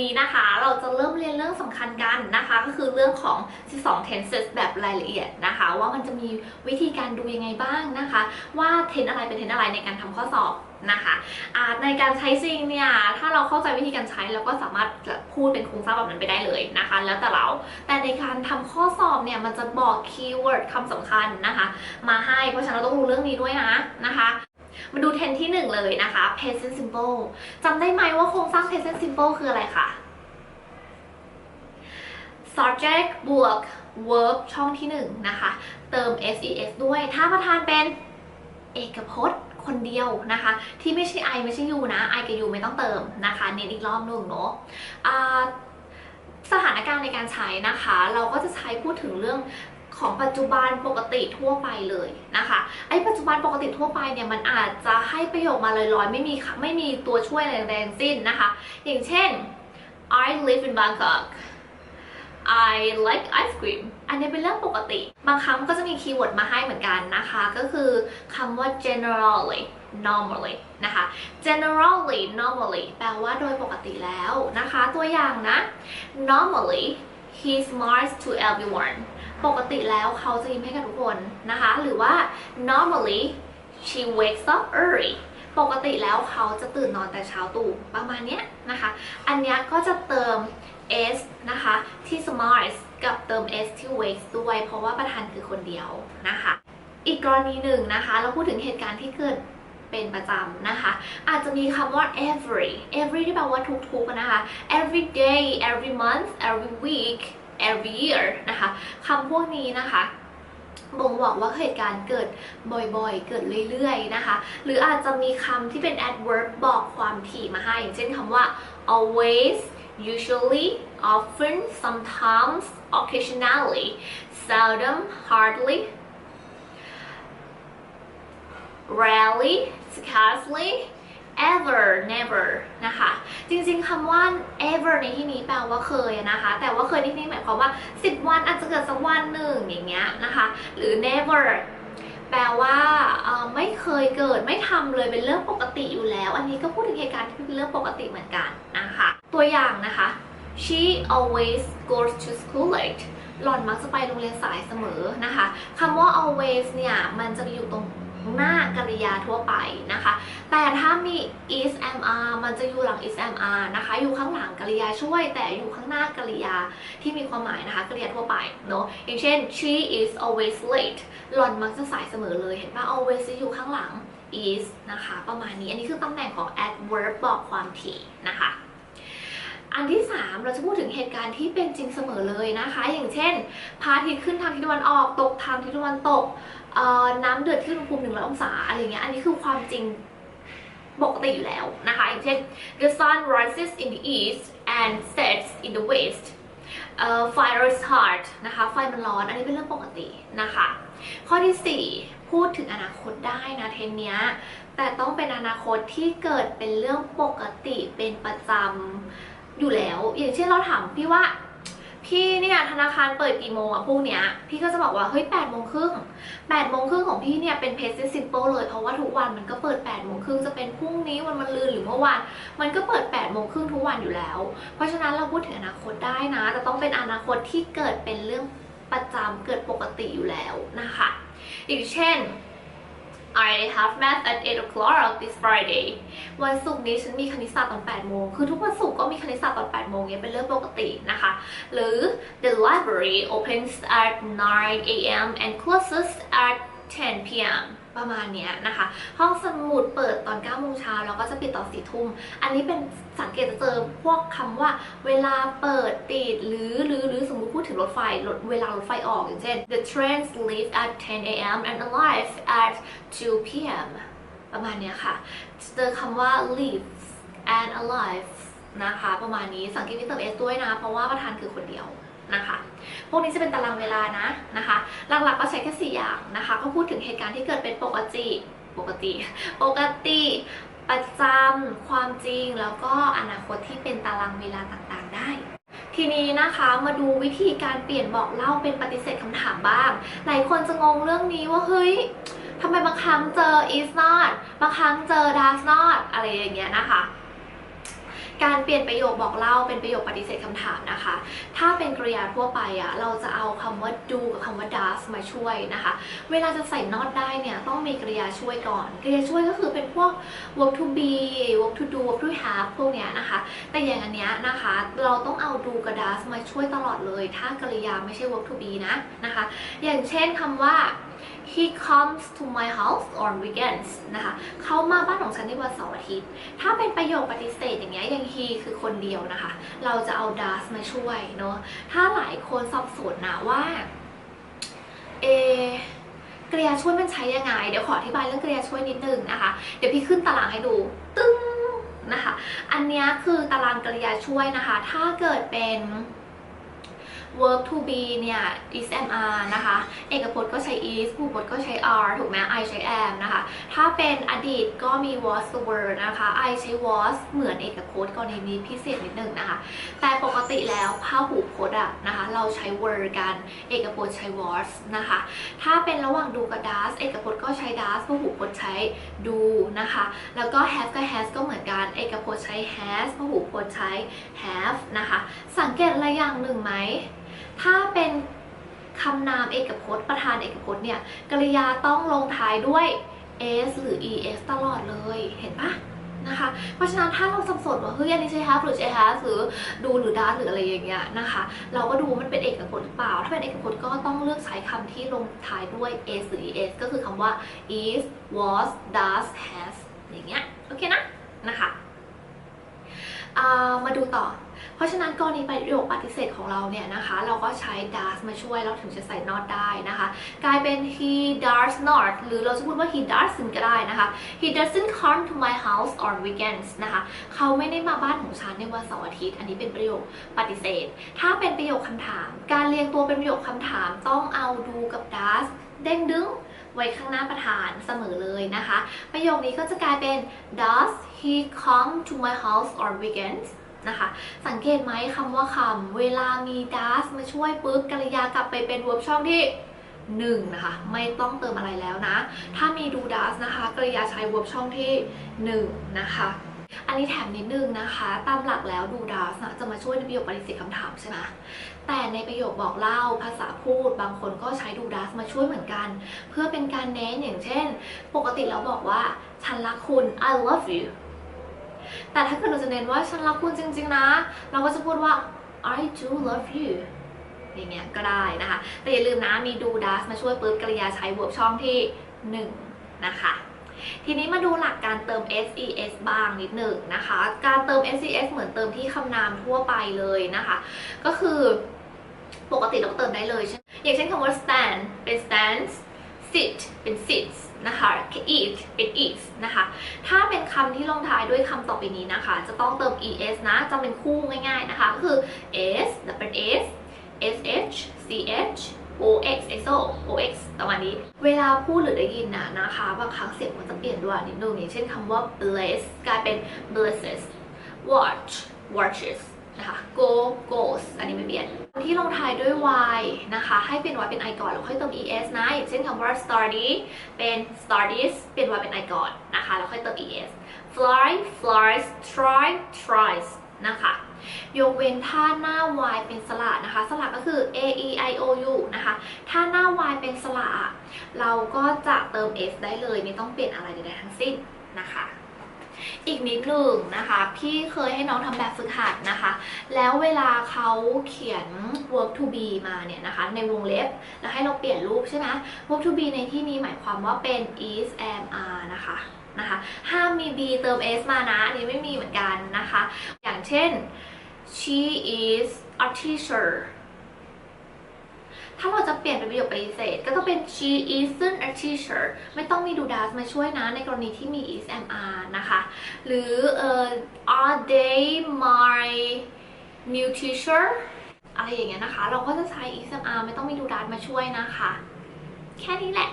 นี้นะคะ เราจะเริ่มเรียนเรื่องสำคัญกันนะคะ ก็คือเรื่องของ 12 tenses แบบรายละเอียดนะคะ ว่ามันจะมีวิธีการดูยังไงบ้างนะคะ ว่า tense อะไรเป็น tense อะไรในการทำข้อสอบนะคะอ่าในการใช้จริงเนี่ย ถ้าเราเข้าใจวิธีการใช้เราก็สามารถพูดเป็นโครงสร้างแบบนั้นไปได้เลยนะคะ แล้วแต่เรา แต่ในการทำข้อสอบเนี่ย มันจะบอกคีย์เวิร์ดคำสำคัญนะคะ มาให้ เพราะฉะนั้นเราต้องรู้เรื่องนี้ด้วยนะนะคะ มาดูเทนที่ 1 เลยนะคะ present simple จำได้ไหมว่าโครงสร้าง present simple คืออะไรคะ subject บวก verb ช่องที่ 1 นะคะ เติม ses ด้วย ถ้าประธานเป็นเอกพจน์คนเดียวนะคะ ที่ไม่ใช่ I ไม่ใช่ u นะ I กับ u ไม่ต้องเติมนะคะ เน้นอีกรอบหนึ่งเนาะสถานการณ์ในการใช้นะคะ เราก็จะใช้พูดถึงเรื่อง ของปัจจุบันปกติทั่วไปเลยนะคะไอ้ปัจจุบันปกติทั่วไปเนี่ยมันอาจจะให้ประโยคมาลอยๆ ไม่มีค่ะไม่มีตัวช่วยอะไรแรงๆสิ้นนะคะ อย่างเช่น I live in Bangkok I like ice cream อันนี้เป็นเรื่องปกติ บางครั้งก็จะมีคีย์เวิร์ดมาให้เหมือนกันนะคะ ก็คือคำว่า generally normally นะคะ generally normally แปลว่าโดยปกติแล้วนะคะ ตัวอย่างนะ normally he smiles to everyone ปกติแล้วเขาจะยิ้มให้กับทุกคนนะคะ หรือว่า normally she wakes up early ปกติแล้วเขาจะตื่นนอนแต่เช้าตู่ประมาณเนี้ยนะคะ อันเนี้ยก็จะเติม s นะคะ ที่ smiles กับเติม s ที่ wakes ด้วย เพราะว่าประธานคือคนเดียวนะคะ อีกกรณีหนึ่งนะคะ เราพูดถึงเหตุการณ์ที่เกิดเป็นประจำนะคะ อาจจะมีคำว่า every every ที่แปลว่าทุกๆนะคะ every day every month every week every year นะคะคำพวกนี้นะคะบ่งบอกว่าเหตุการณ์เกิดบ่อยๆ เกิดเรื่อยๆ นะคะ หรืออาจจะมีคำที่เป็น adverb บอกความถี่มาให้ อย่างเช่นคำว่า always usually often sometimes occasionally seldom hardly rarely scarcely ever never นะคะ จริงๆคำว่า ever ในที่นี้แปลว่าเคยนะคะ แต่ว่าเคยในที่นี้หมายความว่า 10 วันอาจจะเกิดสักวันหนึ่งอย่างเงี้ยนะคะ หรือ never แปลว่าไม่เคยเกิดไม่ทำเลยเป็นเรื่องปกติอยู่แล้ว อันนี้ก็พูดถึงเหตุการณ์ที่เป็นเรื่องปกติเหมือนกันนะคะ ตัวอย่างนะคะ she always goes to school late หล่อนมักจะไปโรงเรียนสายเสมอนะคะคำว่า always เนี่ย มันจะไปอยู่ตรงหน้ากริยาทั่วไป แต่ถ้ามี is am are มันจะอยู่หลัง is am are นะคะ อยู่ข้างหลังกริยาช่วย แต่อยู่ข้างหน้ากริยาที่มีความหมายนะคะกริยาทั่วไปเนาะอย่างเช่น she is always late หล่อนมักจะสายเสมอเลยเห็นปะ always อยู่ข้างหลัง is นะคะ ประมาณนี้อันนี้คือตำแหน่งของ adverb บอกความถี่นะคะ อันที่ 3 เราจะพูดถึงเหตุการณ์ที่เป็นจริงเสมอเลยนะคะ อย่างเช่นพระอาทิตย์ขึ้นทางทิศตะวันออกตกทางทิศตะวันตกน้ำเดือดที่อุณหภูมิ100องศาอะไรเงี้ยอันนี้คือความจริง ปกติอยู่แล้วนะคะอย่างเช่น the sun rises in the east and sets in the west เอ่อ fire is hot นะคะไฟมันร้อน อันนี้เป็นเรื่องปกตินะคะ ข้อที่ 4 พูดถึงอนาคตได้นะเทนเนี้ย แต่ต้องเป็นอนาคตที่เกิดเป็นเรื่องปกติเป็นประจำอยู่แล้ว อย่างเช่นเราถามพี่ว่า พี่เนี่ยธนาคารเปิดกี่โมงอะพรุ่งเนี้ยพี่ก็จะบอกว่าเฮ้ยแปดโมงครึ่งแปดโมงครึ่งของพี่เนี่ยเป็น present simple เลยเพราะว่าทุกวันมันก็เปิดแปดโมงครึ่งจะเป็นพรุ่งนี้วันมันลืนหรือเมื่อวานมันก็เปิด8ปดโมงครึ่งทุกวันอยู่แล้ว เพราะฉะนั้นเราพูดถึงอนาคตได้นะแต่ต้องเป็นอนาคตที่เกิดเป็นเรื่องประจำเกิดปกติอยู่แล้วนะคะอย่างเช่น I have math at 8 o'clock this Friday วันศุกร์นี้ฉันมีคณิตศาสตร์ตอน 8 โมง คือทุกวันศุกร์ก็มีคณิตศาสตร์ตอน 8 โมงเนี่ยเป็นเรื่องปกตินะคะ หรือ the library opens at 9 a.m. and closes at 10 p.m. ประมาณเนี้ยนะคะ ห้องสมุดเปิดตอน9โมงเช้าแล้วก็จะปิดตอน4ทุ่ม อันนี้เป็นสังเกตจะเจอพวกคำว่าเวลาเปิดติดหรือหรือหรือสมมติพูดถึงรถไฟรถเวลารถไฟออกอย่างเช่น the trains leave at 10 a.m. and arrive at 2 p.m. ประมาณเนี้ยค่ะ เจอคำว่า leave and alive นะคะ ประมาณนี้สังเกตที่เติม s ด้วยนะ เพราะว่าประธานคือคนเดียว นะคะพวกนี้จะเป็นตารางเวลานะนะคะ หลักๆก็ใช้แค่4อย่างนะคะ ก็พูดถึงเหตุการณ์ที่เกิดเป็นปกติปกติ ปกติประจำความจริงแล้วก็อนาคตที่เป็นตารางเวลาต่างๆได้ ทีนี้นะคะมาดูวิธีการเปลี่ยนบอกเล่าเป็นปฏิเสธคำถามบ้าง หลายคนจะงงเรื่องนี้ว่าเฮ้ยทำไมบางครั้งเจอ is not บางครั้งเจอ does not อะไรอย่างเงี้ยนะคะ การเปลี่ยนประโยคบอกเล่าเป็นประโยคปฏิเสธคำถามนะคะ ถ้าเป็นกริยาทั่วไปอะเราจะเอาคำว่า do กับคำว่า does มาช่วยนะคะ เวลาจะใส่ not ได้เนี่ยต้องมีกริยาช่วยก่อน กริยาช่วยก็คือเป็นพวก verb to be verb to do verb to have พวกเนี้ยนะคะ แต่อย่างอันเนี้ยนะคะ เราต้องเอา do กับ does มาช่วยตลอดเลย ถ้ากริยาไม่ใช่ verb to be นะนะคะ อย่างเช่นคำว่า he comes to my house on weekends นะคะเขามาบ้านของฉันในวันเสาร์อาทิตย์ ถ้าเป็นประโยคปฏิเสธอย่างเงี้ยอย่าง he คือคนเดียวนะคะ เราจะเอา does มาช่วยเนาะถ้าหลายคนสับสนนะว่าเอกริยาช่วยมันใช้ยังไง เดี๋ยวขออธิบายเรื่องกริยาช่วยนิดนึงนะคะ เดี๋ยวพี่ขึ้นตารางให้ดูตึ้งนะคะ อันเนี้ยคือตารางกริยาช่วยนะคะ ถ้าเกิดเป็น verb to be เนี่ย is am are นะคะ เอกพจน์ก็ใช้ is ผู้พจน์ก็ใช้ are ถูกไหม I ใช้ am นะคะ ถ้าเป็นอดีตก็มี was the word นะคะ I ใช้ was เหมือนเอกพจน์กรณีนี้พิเศษนิดนึงนะคะ แต่ปกติแล้วพหูพจน์อะนะคะ เราใช้ were กัน เอกพจน์ใช้ was นะคะ ถ้าเป็นระหว่าง do กับ does เอกพจน์ก็ใช้ does พหูพจน์ใช้ do นะคะ แล้วก็ have กับ has ก็เหมือนกัน เอกพจน์ใช้ has พหูพจน์ใช้ have นะคะ สังเกตอะไรอย่างหนึ่งไหม ถ้าเป็นคำนามเอกพจน์ประธานเอกพจน์เนี่ยกริยาต้องลงท้ายด้วย s หรือ es ตลอดเลยเห็นปะนะคะ เพราะฉะนั้นถ้าเราสับสนว่าเฮ้ยอันนี้ใช้ have หรือใช้ has หรือดูหรือ does หรืออะไรอย่างเงี้ยนะคะ เราก็ดูมันเป็นเอกพจน์หรือเปล่า ถ้าเป็นเอกพจน์ก็ต้องเลือกใช้คำที่ลงท้ายด้วย s หรือ es ก็คือคำว่า is was does has อย่างเงี้ยโอเคนะนะคะมาดูต่อ เพราะฉะนั้นกรณีประโยคปฏิเสธของเราเนี่ยนะคะ เราก็ใช้ does มาช่วยเราถึงจะใส่ not ได้นะคะ กลายเป็น he does not หรือเราจะพูดว่า he doesn't ก็ได้นะคะ he doesn't come to my house on weekends นะคะเขาไม่ได้มาบ้านของฉันในวันเสาร์อาทิตย์ อันนี้เป็นประโยคปฏิเสธ ถ้าเป็นประโยคคำถาม การเรียงตัวเป็นประโยคคำถามต้องเอา do กับ does เด้งดึงไว้ข้างหน้าประธานเสมอเลยนะคะ ประโยคนี้ก็จะกลายเป็น does he come to my house on weekends นะคะ สังเกตไหมคำว่าคำเวลามี does มาช่วยปุ๊บกริยากลับไปเป็น verb ช่องที่1นะคะไม่ต้องเติมอะไรแล้วนะ ถ้ามี do does นะคะกริยาใช้ verb ช่องที่1นะคะอันนี้แถมนิดนึงนะคะ ตามหลักแล้ว do does นะจะมาช่วยในประโยคปฏิเสธคำถามใช่ไหมแต่ในประโยคบอกเล่าภาษาพูด บางคนก็ใช้ do does มาช่วยเหมือนกัน เพื่อเป็นการเน้นอย่างเช่น ปกติเราบอกว่า ฉันรักคุณ I love you แต่ถ้าเกิดเราจะเน้นว่าฉันรักคุณจริง ๆ นะ เราก็จะพูดว่า I do love you อย่างเงี้ยก็ได้นะคะ แต่อย่าลืมนะมี do does มาช่วยปุ๊บกริยาใช้ verb ช่องที่ 1 นะคะทีนี้มาดูหลักการเติม ses บ้างนิดหนึ่งนะคะ การเติม ses เหมือนเติมที่คำนามทั่วไปเลยนะคะ ก็คือปกติเราก็เติมได้เลยใช่ไหมอย่างเช่นคำว่า stand เป็น stands sit เป็น sits นะคะ eat เป็น eats นะคะ ถ้าเป็นคำที่ลงท้ายด้วยคำต่อไปนี้นะคะ จะต้องเติม es นะ จะเป็นคู่ง่ายๆนะคะ ก็คือ s ดับเบิล s sh ch ox so ox ประมาณนี้ เวลาพูดหรือได้ยินนะนะคะ บางครั้งเสียงมันจะเปลี่ยนด้วยนิดนึงอย่างเช่นคำว่า bless กลายเป็น blesses watch watches นะคะ go goes อันนี้ไม่เปลี่ยนที่ลงท้ายด้วย y นะคะ ให้เป็น y เป็น i ก่อนแล้วค่อยเติม es นะอย่างเช่นคำว่า study เป็น studies เป็น y เป็น i ก่อนนะคะ แล้วค่อยเติม es fly flies try tries นะคะยกเว้นถ้าหน้า y เป็นสระนะคะ สระก็คือ a e i o u นะคะ ถ้าหน้า y เป็นสระเราก็จะเติม s ได้เลย ไม่ต้องเปลี่ยนอะไรใดๆทั้งสิ้นนะคะ อีกนิดหนึ่งนะคะ พี่เคยให้น้องทำแบบฝึกหัดนะคะ แล้วเวลาเขาเขียน work to be มาเนี่ยนะคะ ในวงเล็บแล้วให้เราเปลี่ยนรูปใช่ไหม work to be ในที่นี้หมายความว่าเป็น is am are นะคะนะคะ ห้ามมี be เติม s มานะ อันนี้ไม่มีเหมือนกันนะคะ อย่างเช่น she is a teacher ถ้าเราจะเปลี่ยนเป็นประโยคปฏิเสธ ก็ต้องเป็น she isn't a teacher ไม่ต้องมี do does มาช่วยนะ ในกรณีที่มี is am are นะคะ หรือ are they my new teacher อะไรอย่างเงี้ยนะคะ เราก็จะใช้ is am are ไม่ต้องมี do does มาช่วยนะคะ แค่นี้แหละ